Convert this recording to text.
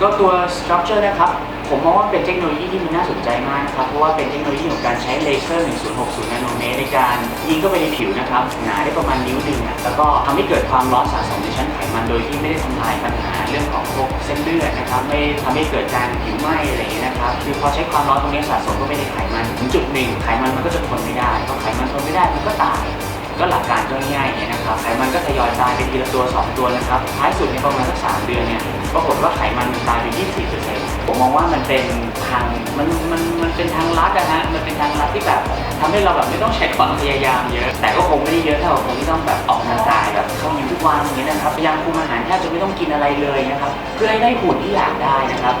ก็ตัว structure นะครับ ผมมองว่าเป็นเทคโนโลยีที่มันน่าสนใจมากนะครับ เพราะว่าเป็นเทคโนโลยีของการใช้เลเซอร์ 1060 นาโนเมตรในการยิงเข้าไปในผิวนะครับ หนาได้ประมาณนิ้วหนึ่งอะแล้วก็ทำให้เกิดความร้อนสะสมในชั้นไขมันโดยที่ไม่ได้ทำลายปัญหาเรื่องของพวกเส้นเลือดนะครับ ไม่ทำให้เกิดการผิวไหม้อะไรอย่างเงี้นะครับ คือพอใช้ความร้อนตรงนี้สะสมเข้าไปในไขมันถึงจุดหนึ่งไขมันมันก็จะทนไม่ได้พอไขมันทนไม่ได้มันก็ตายก็หลักการก็ง่ายๆอย่างนี้ยนะครับไขมันก็ทยอยตายไปทีละตัว 2 ตัวนะครับท้ายสุดในประมาณสักสเดือนเนี่ย ปรากฏว่าไขมันมันตายไป 24%ผมมองว่ามันเป็นทางมันมันมันเป็นทางลัดอะฮะ มันเป็นทางลัดที่แบบทำให้เราแบบไม่ต้องใช้ความพยายามเยอะ แต่ก็คงไม่ได้เยอะเท่ากับคนที่ต้องแบบออกกำลังกายแบบเข้ายิมทุกวันอย่างเงี้ยนะครับพยายามคุมอาหารแทบจะไม่ต้องกินอะไรเลยนะครับ เพื่อให้ได้หุ่นที่อยากได้นะครับ